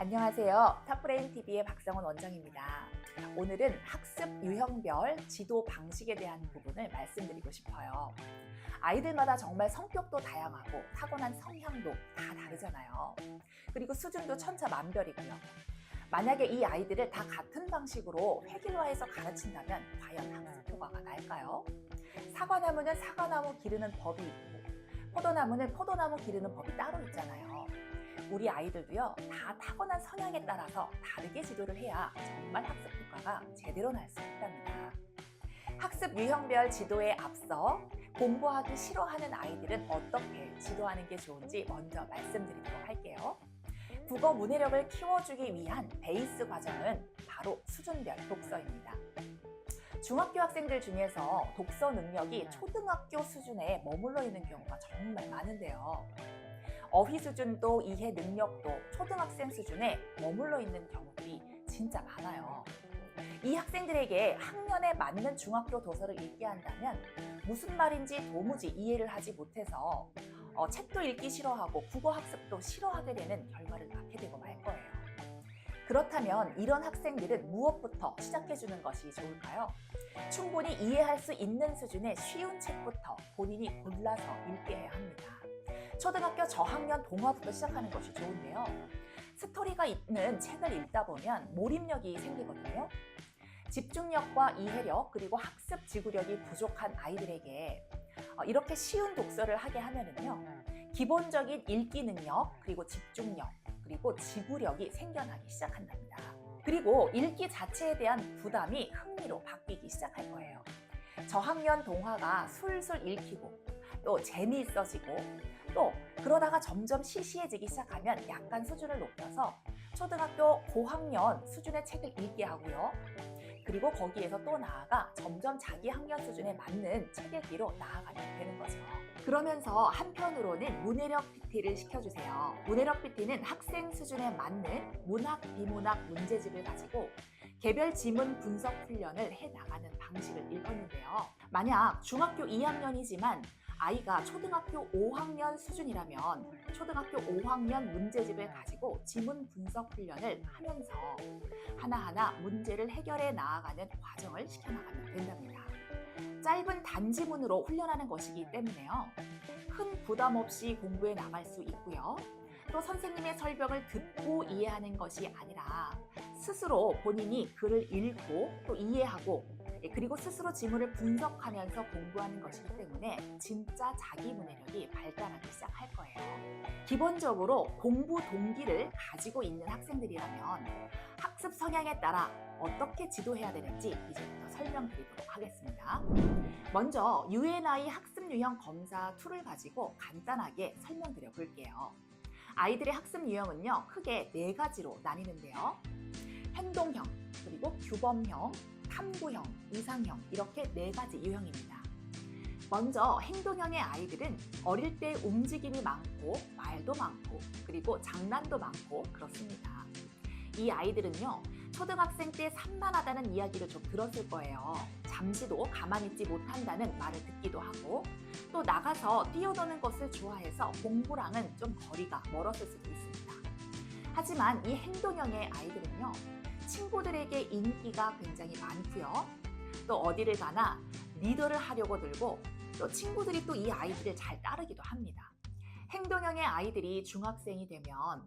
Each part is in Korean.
안녕하세요. 탑브레인 TV의 박성원 원장입니다. 오늘은 학습 유형별 지도 방식에 대한 부분을 말씀드리고 싶어요. 아이들마다 정말 성격도 다양하고 타고난 성향도 다 다르잖아요. 그리고 수준도 천차만별이고요. 만약에 이 아이들을 다 같은 방식으로 획일화해서 가르친다면 과연 학습 효과가 날까요? 사과나무는 사과나무 기르는 법이 있고 포도나무는 포도나무 기르는 법이 따로 있잖아요. 우리 아이들도요, 다 타고난 성향에 따라서 다르게 지도를 해야 정말 학습 효과가 제대로 날 수 있답니다. 학습 유형별 지도에 앞서 공부하기 싫어하는 아이들은 어떻게 지도하는 게 좋은지 먼저 말씀드리도록 할게요. 국어 문해력을 키워주기 위한 베이스 과정은 바로 수준별 독서입니다. 중학교 학생들 중에서 독서 능력이 초등학교 수준에 머물러 있는 경우가 정말 많은데요. 어휘 수준도 이해 능력도 초등학생 수준에 머물러 있는 경우들이 진짜 많아요. 이 학생들에게 학년에 맞는 중학교 도서를 읽게 한다면 무슨 말인지 도무지 이해를 하지 못해서 어, 책도 읽기 싫어하고 국어 학습도 싫어하게 되는 결과를 낳게 되고 말 거예요. 그렇다면 이런 학생들은 무엇부터 시작해주는 것이 좋을까요? 충분히 이해할 수 있는 수준의 쉬운 책부터 본인이 골라서 읽게 해야 합니다. 초등학교 저학년 동화부터 시작하는 것이 좋은데요. 스토리가 있는 책을 읽다 보면 몰입력이 생기거든요. 집중력과 이해력 그리고 학습 지구력이 부족한 아이들에게 어, 이렇게 쉬운 독서를 하게 하면은요. 기본적인 읽기 능력 그리고 집중력 그리고 지구력이 생겨나기 시작한답니다. 그리고 읽기 자체에 대한 부담이 흥미로 바뀌기 시작할 거예요. 저학년 동화가 술술 읽히고 또 재미있어지고 또 그러다가 점점 시시해지기 시작하면 약간 수준을 높여서 초등학교 고학년 수준의 책을 읽게 하고요. 그리고 거기에서 또 나아가 점점 자기 학년 수준에 맞는 책 읽기로 나아가게 되는 거죠. 그러면서 한편으로는 문해력 PT를 시켜주세요. 문해력 PT는 학생 수준에 맞는 문학, 비문학 문제집을 가지고 개별 지문 분석 훈련을 해 나가는 방식을 읽었는데요. 만약 중학교 2학년이지만 아이가 초등학교 5학년 수준이라면 초등학교 5학년 문제집을 가지고 지문 분석 훈련을 하면서 하나하나 문제를 해결해 나아가는 과정을 시켜나가면 된답니다. 짧은 단지문으로 훈련하는 것이기 때문에요. 큰 부담 없이 공부해 나갈 수 있고요. 또 선생님의 설명을 듣고 이해하는 것이 아니라 스스로 본인이 글을 읽고 또 이해하고 예, 그리고 스스로 지문을 분석하면서 공부하는 것이기 때문에 진짜 자기 문해력이 발달하기 시작할 거예요. 기본적으로 공부 동기를 가지고 있는 학생들이라면 학습 성향에 따라 어떻게 지도해야 되는지 이제부터 설명드리도록 하겠습니다. 먼저 UNI 학습 유형 검사 툴을 가지고 간단하게 설명드려 볼게요. 아이들의 학습 유형은요, 크게 네 가지로 나뉘는데요. 행동형, 그리고 규범형, 탐구형, 이상형 이렇게 네 가지 유형입니다. 먼저 행동형의 아이들은 어릴 때 움직임이 많고 말도 많고 그리고 장난도 많고 그렇습니다. 이 아이들은요 초등학생 때 산만하다는 이야기를 좀 들었을 거예요. 잠시도 가만히 있지 못한다는 말을 듣기도 하고 또 나가서 뛰어노는 것을 좋아해서 공부랑은 좀 거리가 멀었을 수도 있습니다. 하지만 이 행동형의 아이들은요 친구들에게 인기가 굉장히 많고요. 또 어디를 가나 리더를 하려고 들고 또 친구들이 또 이 아이들을 잘 따르기도 합니다. 행동형의 아이들이 중학생이 되면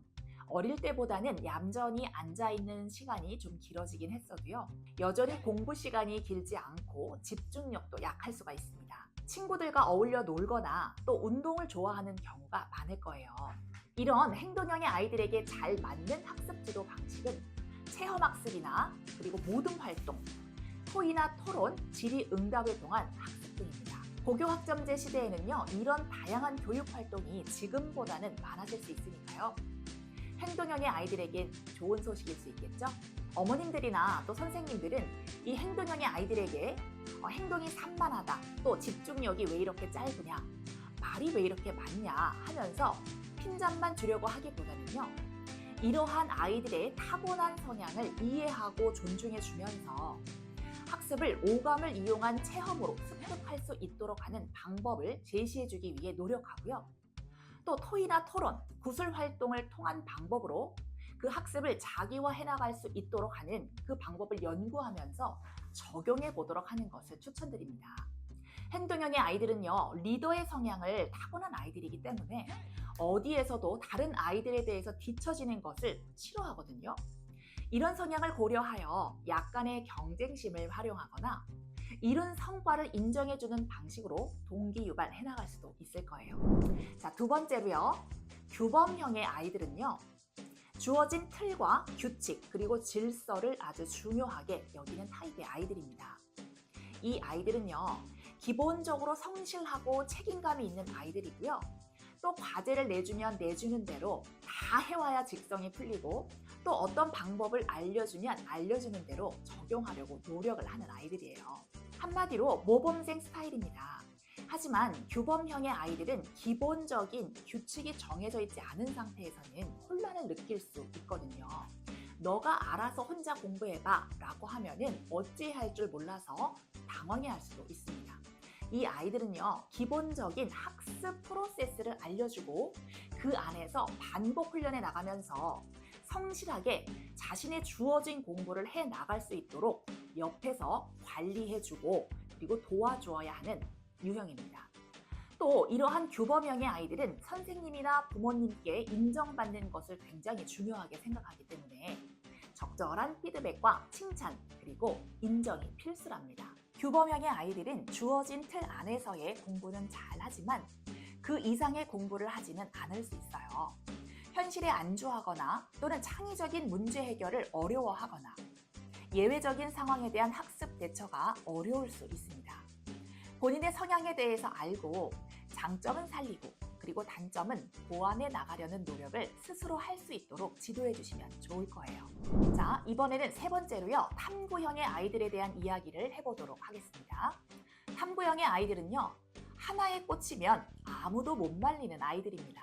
어릴 때보다는 얌전히 앉아있는 시간이 좀 길어지긴 했어도요. 여전히 공부 시간이 길지 않고 집중력도 약할 수가 있습니다. 친구들과 어울려 놀거나 또 운동을 좋아하는 경우가 많을 거예요. 이런 행동형의 아이들에게 잘 맞는 학습 지도 방식은 체험학습이나 그리고 모든 활동, 토의나 토론, 질의 응답을 통한 학습 등입니다. 고교학점제 시대에는요, 이런 다양한 교육 활동이 지금보다는 많아질 수 있으니까요. 행동형의 아이들에겐 좋은 소식일 수 있겠죠? 어머님들이나 또 선생님들은 이 행동형의 아이들에게 어, 행동이 산만하다, 또 집중력이 왜 이렇게 짧으냐, 말이 왜 이렇게 많냐 하면서 핀잔만 주려고 하기보다는요, 이러한 아이들의 타고난 성향을 이해하고 존중해 주면서 학습을 오감을 이용한 체험으로 습득할 수 있도록 하는 방법을 제시해 주기 위해 노력하고요. 또 토의나 토론, 구술 활동을 통한 방법으로 그 학습을 자기화해 나갈 수 있도록 하는 그 방법을 연구하면서 적용해 보도록 하는 것을 추천드립니다. 행동형의 아이들은요, 리더의 성향을 타고난 아이들이기 때문에 어디에서도 다른 아이들에 대해서 뒤처지는 것을 싫어하거든요. 이런 성향을 고려하여 약간의 경쟁심을 활용하거나 이룬 성과를 인정해주는 방식으로 동기 유발해 나갈 수도 있을 거예요. 자, 두 번째로요. 규범형의 아이들은요. 주어진 틀과 규칙 그리고 질서를 아주 중요하게 여기는 타입의 아이들입니다. 이 아이들은요. 기본적으로 성실하고 책임감이 있는 아이들이고요. 또 과제를 내주면 내주는 대로 다 해와야 직성이 풀리고 또 어떤 방법을 알려주면 알려주는 대로 적용하려고 노력을 하는 아이들이에요. 한마디로 모범생 스타일입니다. 하지만 규범형의 아이들은 기본적인 규칙이 정해져 있지 않은 상태에서는 혼란을 느낄 수 있거든요. 너가 알아서 혼자 공부해봐 라고 하면은 어찌 할 줄 몰라서 당황해 할 수도 있습니다. 이 아이들은요, 기본적인 학습 프로세스를 알려주고 그 안에서 반복 훈련해 나가면서 성실하게 자신의 주어진 공부를 해 나갈 수 있도록 옆에서 관리해주고 그리고 도와주어야 하는 유형입니다. 또 이러한 규범형의 아이들은 선생님이나 부모님께 인정받는 것을 굉장히 중요하게 생각하기 때문에 적절한 피드백과 칭찬 그리고 인정이 필수랍니다. 규범형의 아이들은 주어진 틀 안에서의 공부는 잘하지만 그 이상의 공부를 하지는 않을 수 있어요. 현실에 안주하거나 또는 창의적인 문제 해결을 어려워하거나 예외적인 상황에 대한 학습 대처가 어려울 수 있습니다. 본인의 성향에 대해서 알고 장점은 살리고 그리고 단점은 보완해 나가려는 노력을 스스로 할 수 있도록 지도해 주시면 좋을 거예요. 자, 이번에는 세 번째로요. 탐구형의 아이들에 대한 이야기를 해보도록 하겠습니다. 탐구형의 아이들은요. 하나에 꽂히면 아무도 못 말리는 아이들입니다.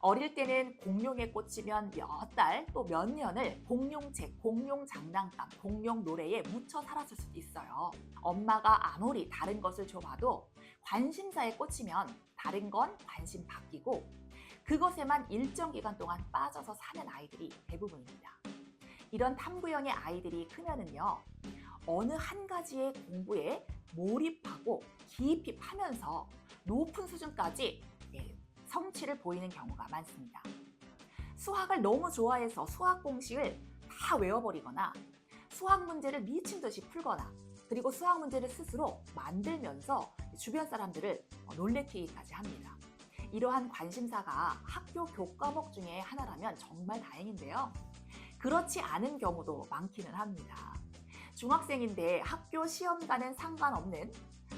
어릴 때는 공룡에 꽂히면 몇 달 또 몇 년을 공룡책, 공룡 장난감, 공룡 노래에 묻혀 살았을 수도 있어요. 엄마가 아무리 다른 것을 줘봐도 관심사에 꽂히면 다른 건 관심 바뀌고 그것에만 일정 기간 동안 빠져서 사는 아이들이 대부분입니다. 이런 탐구형의 아이들이 크면은요, 어느 한 가지의 공부에 몰입하고 깊이 파면서 높은 수준까지 예, 성취를 보이는 경우가 많습니다. 수학을 너무 좋아해서 수학 공식을 다 외워버리거나 수학 문제를 미친 듯이 풀거나 그리고 수학 문제를 스스로 만들면서 주변 사람들을 놀래키기까지 합니다. 이러한 관심사가 학교 교과목 중에 하나라면 정말 다행인데요. 그렇지 않은 경우도 많기는 합니다. 중학생인데 학교 시험과는 상관없는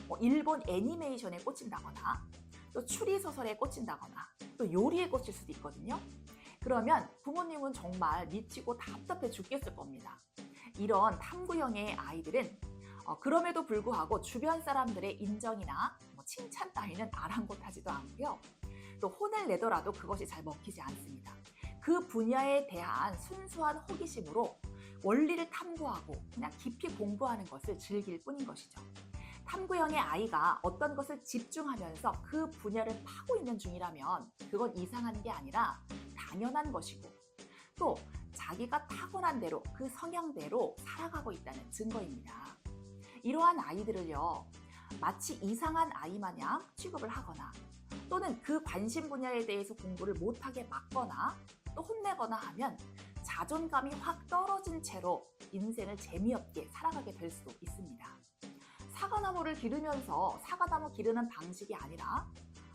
뭐 일본 애니메이션에 꽂힌다거나 또 추리소설에 꽂힌다거나 또 요리에 꽂힐 수도 있거든요. 그러면 부모님은 정말 미치고 답답해 죽겠을 겁니다. 이런 탐구형의 아이들은 어, 그럼에도 불구하고 주변 사람들의 인정이나 뭐 칭찬 따위는 아랑곳하지도 않고요. 또 혼을 내더라도 그것이 잘 먹히지 않습니다. 그 분야에 대한 순수한 호기심으로 원리를 탐구하고 그냥 깊이 공부하는 것을 즐길 뿐인 것이죠. 탐구형의 아이가 어떤 것을 집중하면서 그 분야를 파고 있는 중이라면 그건 이상한 게 아니라 당연한 것이고 또 자기가 타고난 대로 그 성향대로 살아가고 있다는 증거입니다. 이러한 아이들을요, 마치 이상한 아이 마냥 취급을 하거나 또는 그 관심 분야에 대해서 공부를 못하게 막거나 또 혼내거나 하면 자존감이 확 떨어진 채로 인생을 재미없게 살아가게 될 수도 있습니다. 사과나무를 기르면서 사과나무 기르는 방식이 아니라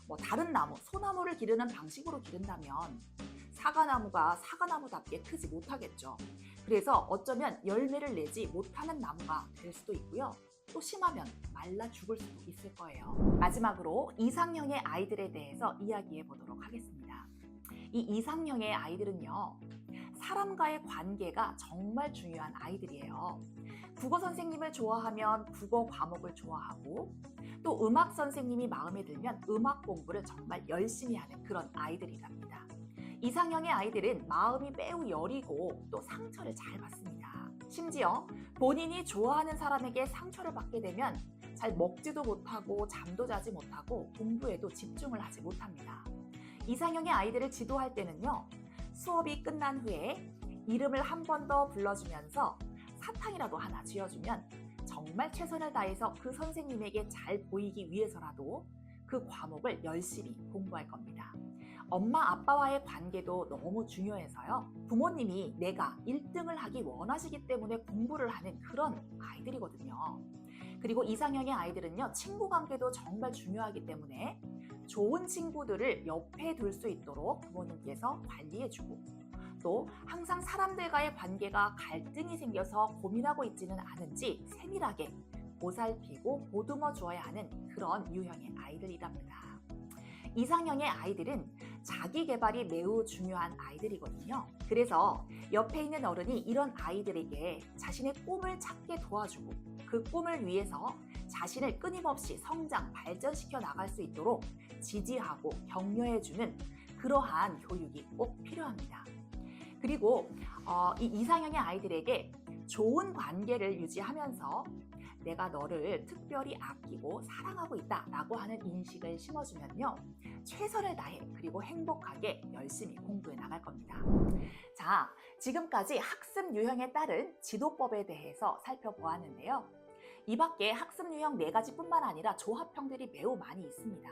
뭐 다른 나무, 소나무를 기르는 방식으로 기른다면 사과나무가 사과나무답게 크지 못하겠죠. 그래서 어쩌면 열매를 내지 못하는 나무가 될 수도 있고요. 또 심하면 말라 죽을 수도 있을 거예요. 마지막으로 이상형의 아이들에 대해서 이야기해 보도록 하겠습니다. 이 이상형의 아이들은요, 사람과의 관계가 정말 중요한 아이들이에요. 국어 선생님을 좋아하면 국어 과목을 좋아하고 또 음악 선생님이 마음에 들면 음악 공부를 정말 열심히 하는 그런 아이들이랍니다. 이상형의 아이들은 마음이 매우 여리고 또 상처를 잘 받습니다. 심지어 본인이 좋아하는 사람에게 상처를 받게 되면 잘 먹지도 못하고 잠도 자지 못하고 공부에도 집중을 하지 못합니다. 이상형의 아이들을 지도할 때는요, 수업이 끝난 후에 이름을 한 번 더 불러주면서 사탕이라도 하나 쥐어주면 정말 최선을 다해서 그 선생님에게 잘 보이기 위해서라도 그 과목을 열심히 공부할 겁니다. 엄마 아빠와의 관계도 너무 중요해서요. 부모님이 내가 1등을 하기 원하시기 때문에 공부를 하는 그런 아이들이거든요. 그리고 이상형의 아이들은요, 친구 관계도 정말 중요하기 때문에 좋은 친구들을 옆에 둘 수 있도록 부모님께서 관리해주고 또 항상 사람들과의 관계가 갈등이 생겨서 고민하고 있지는 않은지 세밀하게 보살피고 보듬어 주어야 하는 그런 유형의 아이들이랍니다. 이상형의 아이들은 자기 개발이 매우 중요한 아이들이거든요. 그래서 옆에 있는 어른이 이런 아이들에게 자신의 꿈을 찾게 도와주고 그 꿈을 위해서 자신을 끊임없이 성장, 발전시켜 나갈 수 있도록 지지하고 격려해주는 그러한 교육이 꼭 필요합니다. 그리고 어, 이 이상형의 아이들에게 좋은 관계를 유지하면서 내가 너를 특별히 아끼고 사랑하고 있다 라고 하는 인식을 심어주면요. 최선을 다해 그리고 행복하게 열심히 공부해 나갈 겁니다. 자, 지금까지 학습 유형에 따른 지도법에 대해서 살펴보았는데요. 이 밖에 학습 유형 네 가지뿐만 아니라 조합형들이 매우 많이 있습니다.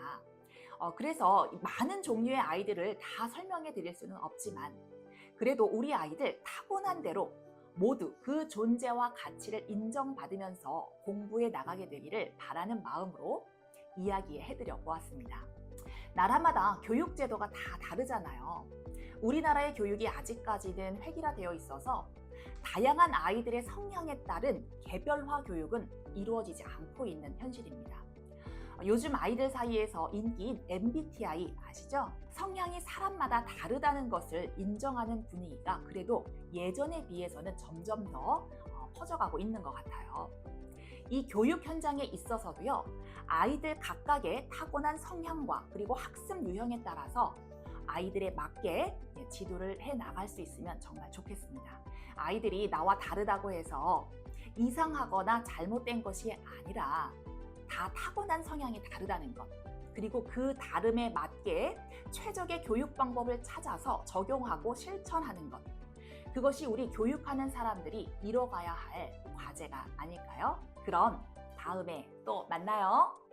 어, 그래서 많은 종류의 아이들을 다 설명해 드릴 수는 없지만 그래도 우리 아이들 타고난 대로 모두 그 존재와 가치를 인정받으면서 공부해 나가게 되기를 바라는 마음으로 이야기해 드려 보았습니다. 나라마다 교육 제도가 다 다르잖아요. 우리나라의 교육이 아직까지는 획일화되어 있어서 다양한 아이들의 성향에 따른 개별화 교육은 이루어지지 않고 있는 현실입니다. 요즘 아이들 사이에서 인기인 MBTI 아시죠? 성향이 사람마다 다르다는 것을 인정하는 분위기가 그래도 예전에 비해서는 점점 더 어, 퍼져가고 있는 것 같아요. 이 교육 현장에 있어서도요, 아이들 각각의 타고난 성향과 그리고 학습 유형에 따라서 아이들에 맞게 예, 지도를 해 나갈 수 있으면 정말 좋겠습니다. 아이들이 나와 다르다고 해서 이상하거나 잘못된 것이 아니라 다 타고난 성향이 다르다는 것. 그리고 그 다름에 맞게 최적의 교육 방법을 찾아서 적용하고 실천하는 것. 그것이 우리 교육하는 사람들이 이뤄가야 할 과제가 아닐까요? 그럼 다음에 또 만나요.